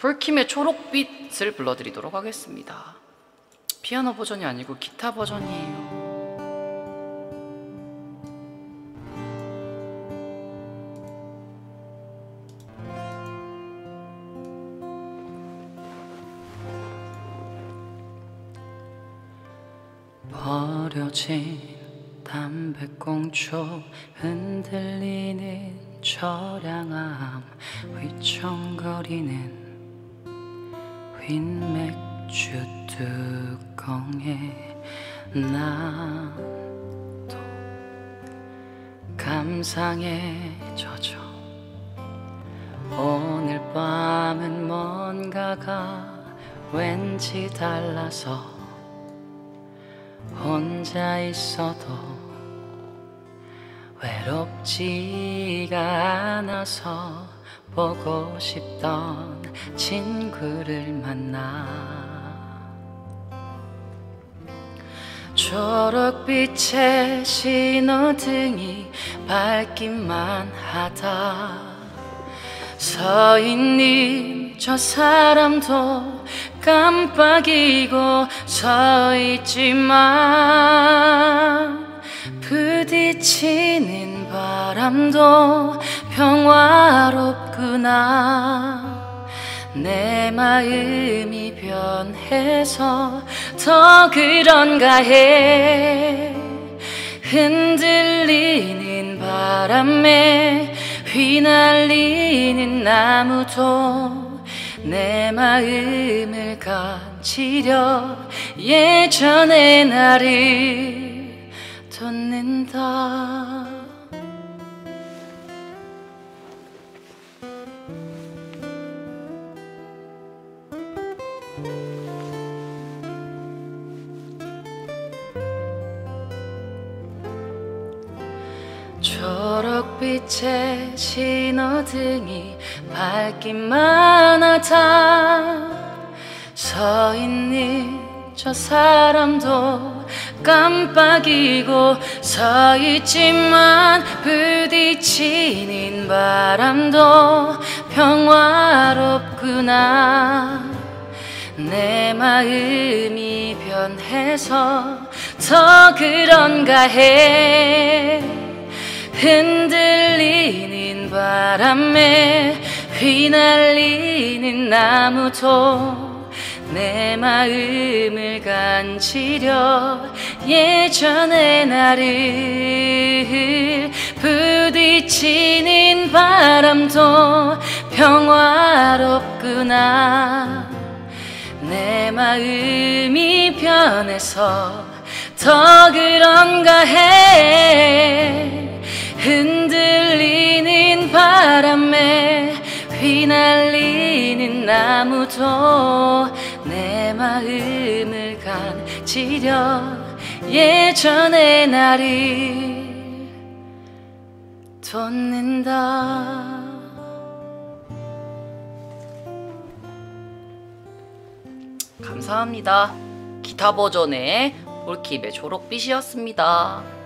폴킴의 초록빛을 불러드리도록 하겠습니다. 피아노 버전이 아니고 기타 버전이에요. 버려진 담배꽁초 흔들리는 저량함 휘청거리는 흰 맥주 뚜껑에 나도 감상에 젖어 오늘 밤은 뭔가가 왠지 달라서 혼자 있어도 외롭지가 않아서 보고 싶던 친구를 만나. 초록빛의 신호등이 밝기만 하다. 서 있는 저 사람도 깜빡이고 서 있지만 부딪히는 바람도 평화롭구나. 내 마음이 변해서 더 그런가 해. 흔들리는 바람에 휘날리는 나무도 내 마음을 간지려 예전의 나를 돋는다. 초록빛의 신호등이 밝기만 하다 서 있는 저 사람도 깜빡이고 서 있지만 부딪히는 바람도 평화롭구나. 내 마음이 변해서 더 그런가 해. 흔들리는 바람에 휘날리는 나무도 내 마음을 간지려 예전의 나를 부딪히는 바람도 평화롭구나. 내 마음이 변해서 더 그런가 해. 흔들리는 바람에 휘날리는 나무도 내 마음을 간지려 예전의 나를 돋는다 감사합니다. 기타 버전의 볼킵의 초록빛이었습니다.